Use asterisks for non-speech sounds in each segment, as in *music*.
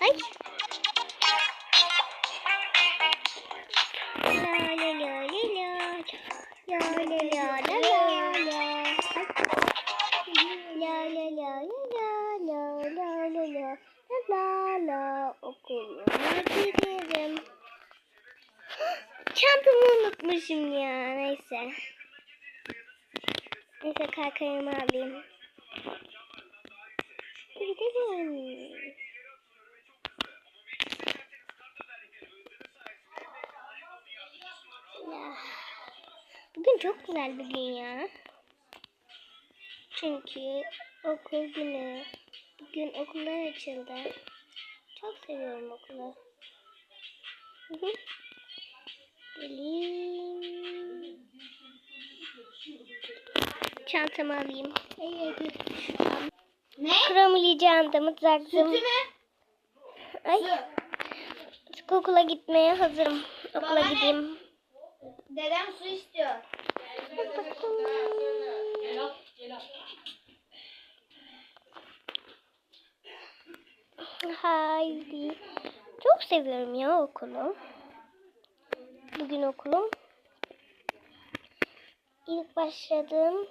Ay. okuluna giderim. Çantamı unutmuşum ya neyse. Neyse kalkayım alayım. Gidelim. Ya. Bugün çok güzel bir gün ya. Çünkü okul günü. Bugün okullar açıldı. Çok seviyorum okulu. Geleyim. Çantamı alayım. Ne? Kromili çantamı taktım. Sütü mü? Ay. Su. Okula gitmeye hazırım. Okula Baba ne? gideyim. Dedem su istiyor. Haydi. Çok seviyorum ya okulu. Bugün okulum. İlk başladığım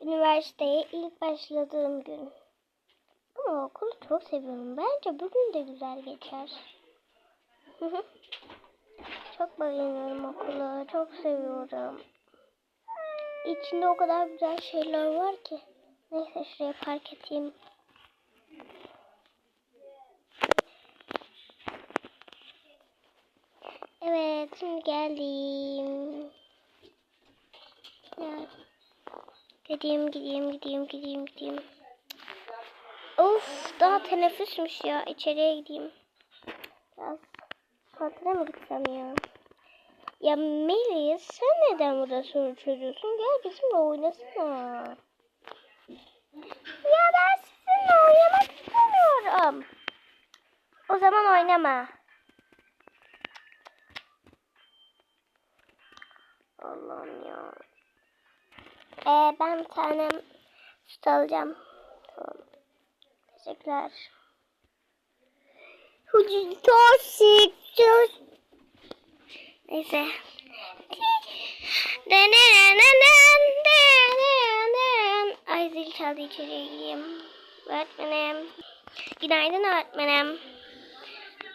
üniversiteye ilk başladığım gün. Ama okulu çok seviyorum. Bence bugün de güzel geçer. Hı *laughs* hı. çok beğeniyorum okulu. Çok seviyorum. İçinde o kadar güzel şeyler var ki. Neyse şuraya park edeyim. Evet, şimdi geldim. Ya. Gideyim, gideyim, gideyim, gideyim, gideyim. Of, daha teneffüsmüş ya. İçeriye gideyim. Biraz tatile mi gitsem ya? Ya Melis, sen neden burada soru çözüyorsun? Gel bizimle oynasana. Ya ben sizinle oynamak istemiyorum. O zaman oynama. Allah'ım ya. Ee, ben bir tane alacağım. Tamam. Teşekkürler. Hucu toksik. Neyse. Ay zil çaldı içeriye gireyim. Öğretmenim. Günaydın öğretmenim.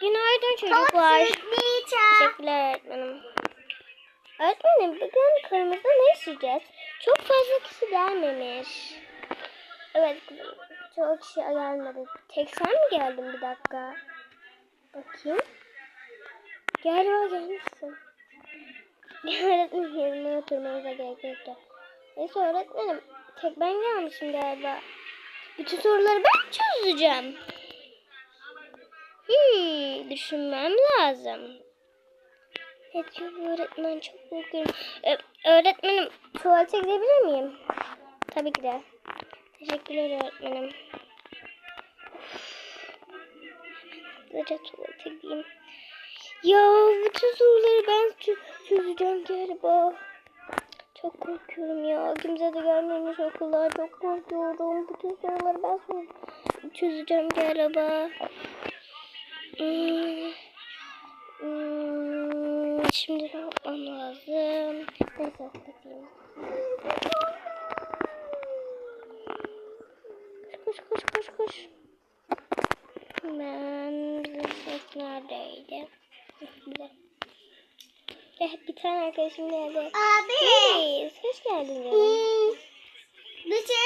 Günaydın çocuklar. Teşekkürler öğretmenim. Öğretmenim bugün kırmızı ne isteyeceğiz? Çok fazla kişi gelmemiş. Evet kızım. Çok kişi gelmedi. Tek sen mi geldin bir dakika? Bakayım. Galiba gelmişsin. *laughs* Öğretmenim yerine oturmanıza gerek yok. Neyse öğretmenim. Tek ben gelmişim galiba. Bütün soruları ben çözeceğim. Hmm, düşünmem lazım. Evet öğretmen çok korkuyorum. Ee, öğretmenim tuvalete gidebilir miyim? Tabii ki de. Teşekkürler öğretmenim. Hızlıca tuvalete gideyim. Ya bütün soruları ben çö- çözeceğim galiba. Çok korkuyorum ya. Kimse de gelmemiş okula. Çok korkuyorum. Bütün soruları ben çözeceğim galiba. Hmm. Hmm, şimdi ne yapmam lazım? Neyse bakayım. varmış. Ben bu ses neredeydi? *laughs* Eh, bir tane arkadaşım geldi. Abi. Reis, hoş geldin canım. Hmm, bir şey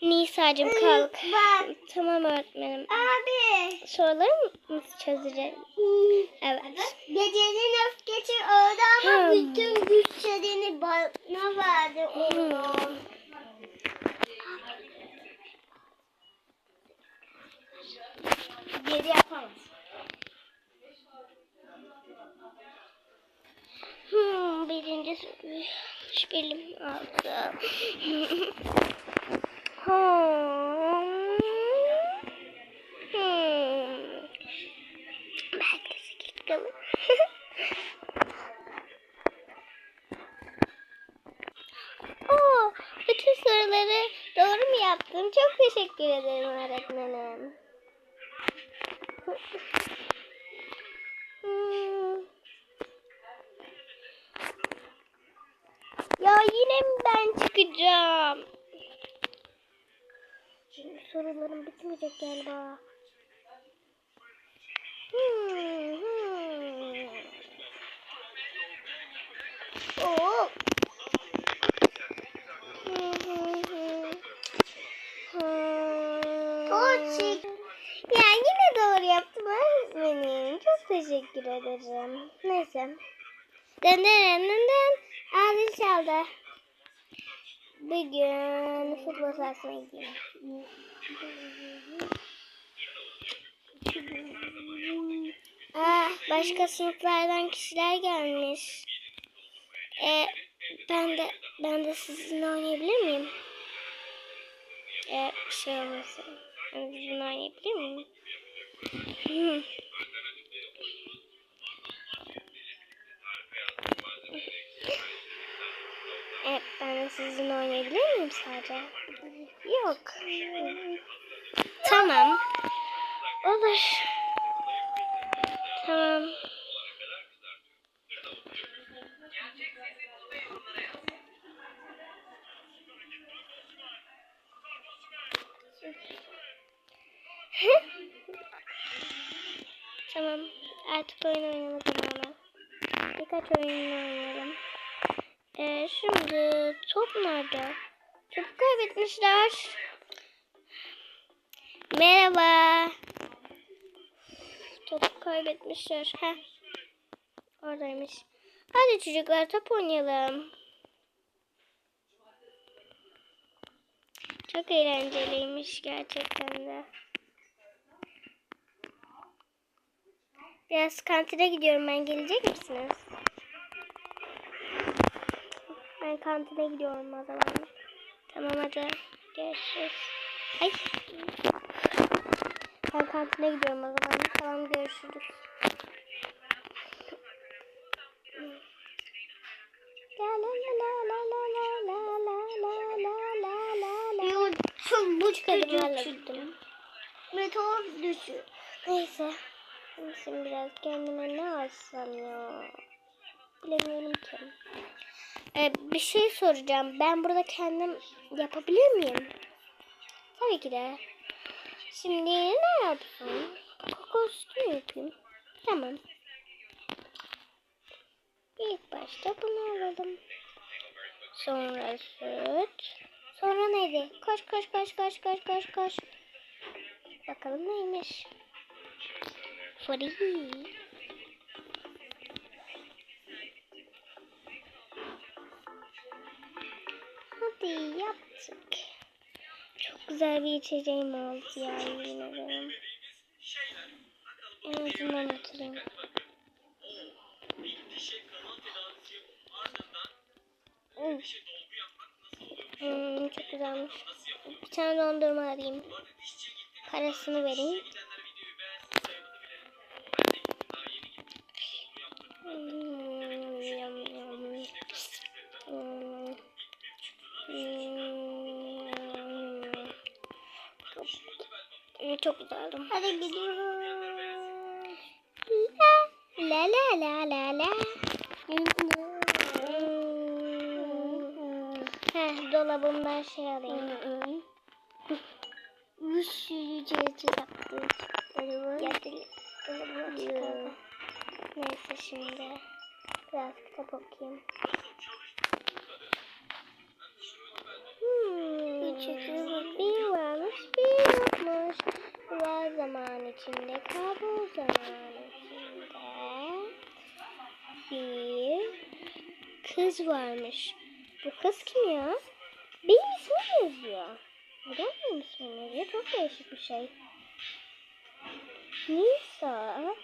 hmm. Nisa'cığım hmm, kalk. Ben. Tamam öğretmenim. Abi. Soruları mı çözeceğiz? Hmm. Evet. Gecenin öfkesi orada ama hmm. bütün güçlerini ne vardı onun? Geri yapamaz. Hmm, birinci soruyu bilim aldım. *laughs* hmm. Soruları doğru mu yaptım? Çok teşekkür ederim öğretmenim. Hmm. Ya yine mi ben çıkacağım? Şimdi sorularım bitmeyecek galiba. Hmm, hmm. Oo. Hı hı hı. Tuğçe. Ya yine doğru yaptım öğretmenim. Çok teşekkür ederim. Neyse. Dın. Ağzı çaldı. Bugün futbol sahasına gideyim. Ah, başka sınıflardan kişiler gelmiş. E, ben de ben de sizinle oynayabilir miyim? E, bir şey olmasa. Biz bunu oynayabiliyor muyum? Evet ben de sizinle oynayabilir miyim sadece? Yok. Tamam. Olur. Tamam. Thank you. Artık oyun oynama zamanı. Birkaç oyun oynayalım. Ee, şimdi top nerede? Topu kaybetmişler. Merhaba. Topu kaybetmişler. Heh. Oradaymış. Hadi çocuklar top oynayalım. Çok eğlenceliymiş gerçekten de. Biraz kantine gidiyorum ben. Gelecek misiniz? Ben kantine gidiyorum o zaman. Tamam hadi. Görüşürüz. Ay. Ben kantine gidiyorum o zaman. Tamam görüşürüz. Çok bu çıkardım. Meteor düşü. Neyse. Şimdi biraz kendime ne alsam ya. Bilemiyorum ki. Ee, bir şey soracağım. Ben burada kendim yapabilir miyim? Tabii ki de. Şimdi ne yapsam? Kokoslu yapayım. Tamam. İlk başta bunu alalım. Sonra süt. Sonra neydi? Koş koş koş koş koş koş koş. Bakalım neymiş. Free. Hadi yaptık. Çok güzel bir içeceğim oldu ya yemin ederim. En azından oturayım. Hmm. Hmm, çok güzelmiş. Bir tane dondurma alayım. Parasını vereyim. Çok, güzeldi. Hadi gidiyoruz. La la la la la. Heh, dolabımdan şey alayım. Bir sürü cihazı yaptık. Neyse şimdi biraz kitap okuyayım. Hmm. Bir varmış bir yokmuş. Var zaman içinde kabul zaman içinde. Bir kız varmış. Bu kız kim ya? Benim ismim yazıyor. Neden benim ismim yazıyor? Çok değişik bir şey. Nisa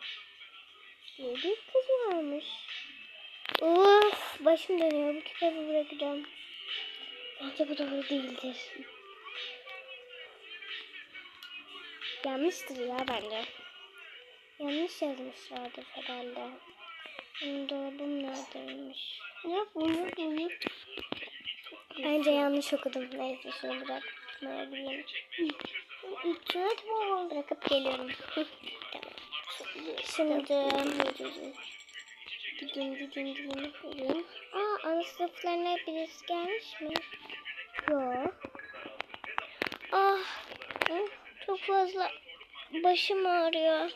diye bir kız varmış. Of başım dönüyor. Bu kitabı bırakacağım. Bence bu doğru değildir. Yanlıştır ya bence. Yanlış yazmışlardır herhalde. Benim dolabım neredeymiş? Yok bu yok bu yok. Bence yanlış okudum. Neyse şunu bırakmayabilirim. İçet mi? Bırakıp geliyorum. Şimdi gidin gidin gidin gidin. Aa ana sınıflarına birisi gelmiş mi? Yok. Ah çok fazla başım ağrıyor.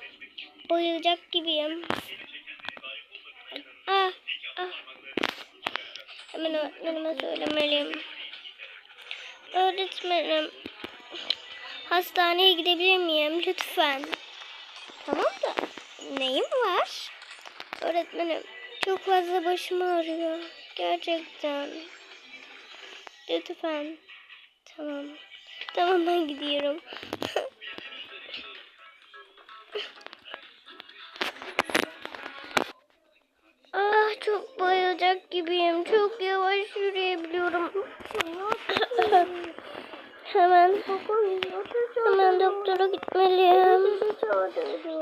Bayılacak gibiyim. Ah ah. Hemen öğretmenime söylemeliyim. Öğretmenim. Hastaneye gidebilir miyim lütfen? Tamam da neyim var? Öğretmenim çok fazla başım ağrıyor. Gerçekten. Lütfen. Tamam. Tamam ben gidiyorum. *laughs* Hemen hemen doktora gitmeliyim.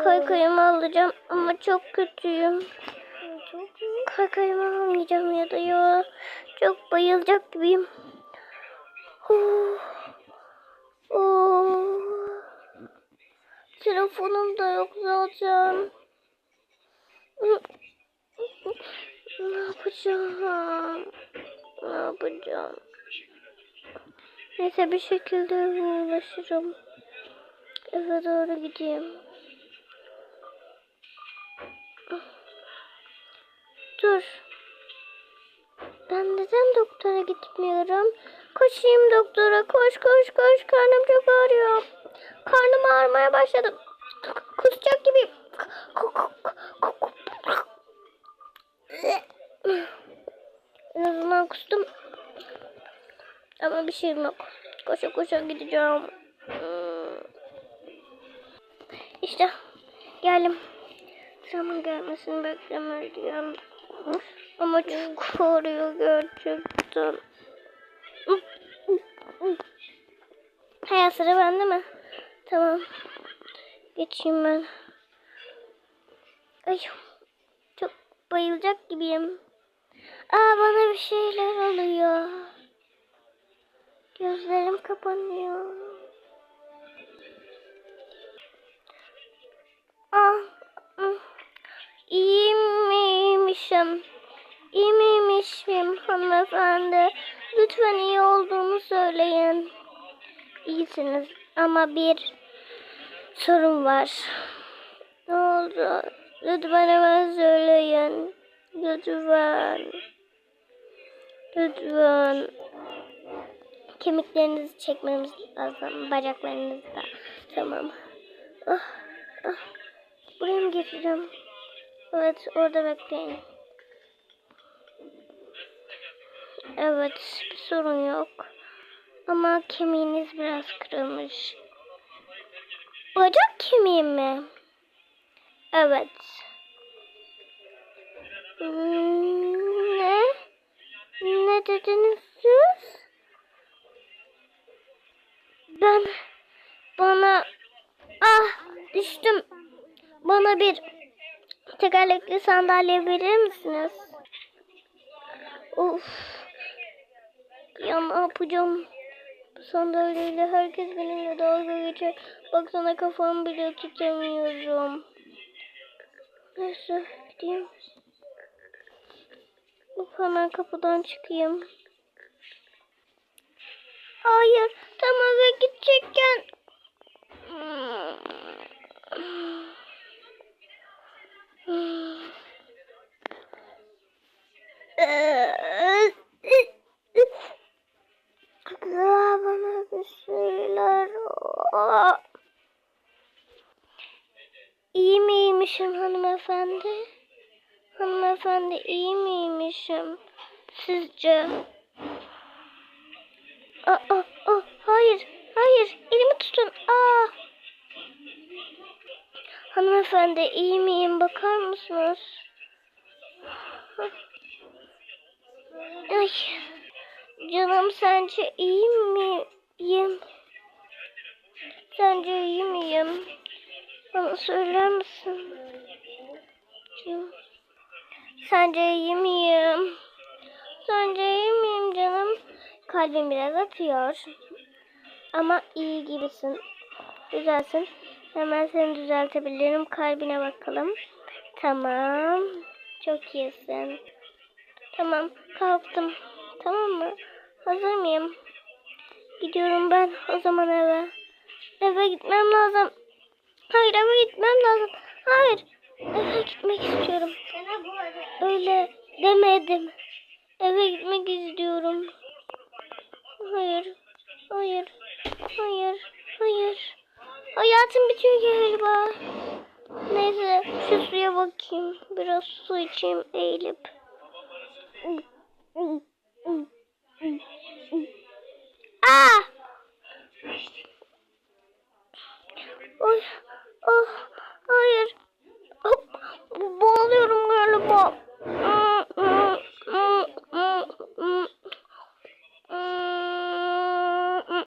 Kaykayımı alacağım ama çok kötüyüm. Kaykayımı almayacağım ya da ya. Çok bayılacak gibiyim. Oh. Oh. Telefonum da yok zaten. Ne yapacağım? Ne yapacağım? Neyse bir şekilde ulaşırım. Eve doğru gideyim. Dur. Ben neden doktora gitmiyorum? Koşayım doktora. Koş koş koş. Karnım çok ağrıyor. Karnım ağrımaya başladı. Kusacak gibi. En azından kustum. Ama bir şeyim yok. Koşa koşa gideceğim. Hmm. İşte geldim. Sıramın gelmesini beklemeliyim. Ama çok ağrıyor gerçekten. Hay sıra bende mi? Tamam. Geçeyim ben. Ay çok bayılacak gibiyim. Aa bana bir şeyler oluyor. Gözlerim kapanıyor. Ah, ah. iyi miymişim? İyi miymişim hanımefendi? Lütfen iyi olduğumu söyleyin. İyisiniz ama bir sorun var. Ne oldu? Lütfen hemen söyleyin. Lütfen. Lütfen. Kemiklerinizi çekmemiz lazım. Bacaklarınızı da. Tamam. Ah, ah. Buraya mı getireceğim? Evet orada bekleyin. Evet bir sorun yok. Ama kemiğiniz biraz kırılmış. Bacak kemiği mi? Evet. Hmm, ne? Ne dediniz siz? Ben bana ah düştüm. Bana bir tekerlekli sandalye verir misiniz? Of. Ya ne yapacağım? Bu sandalyeyle herkes benimle dalga geçer. Baksana kafamı bile tutamıyorum. Neyse gideyim. Of, hemen kapıdan çıkayım. Hayır, tam eve gidecekken. Kızlar bana bir şeyler. İyi miymişim hanımefendi? Hanımefendi iyi miymişim? Sizce? Aa, aa, aa, hayır, elimi tutun. Aa. Hanımefendi iyi miyim? Bakar mısınız? Ay. Canım sence iyi miyim? Sence iyi miyim? Bana söyler misin? Sence iyi miyim? Sence iyi miyim canım? Kalbim biraz atıyor. Ama iyi gibisin. Güzelsin. Hemen seni düzeltebilirim. Kalbine bakalım. Tamam. Çok iyisin. Tamam. Kalktım. Tamam mı? Hazır mıyım? Gidiyorum ben o zaman eve. Eve gitmem lazım. Hayır eve gitmem lazım. Hayır. Eve gitmek istiyorum. Öyle demedim. Eve gitmek istiyorum. Hayır. Hayır. Hayır. Hayır. Hayatım bitiyor galiba. Neyse şu suya bakayım. Biraz su içeyim eğilip. Aa! Oy, oh, hayır. Hop, boğuluyorum galiba. Aa.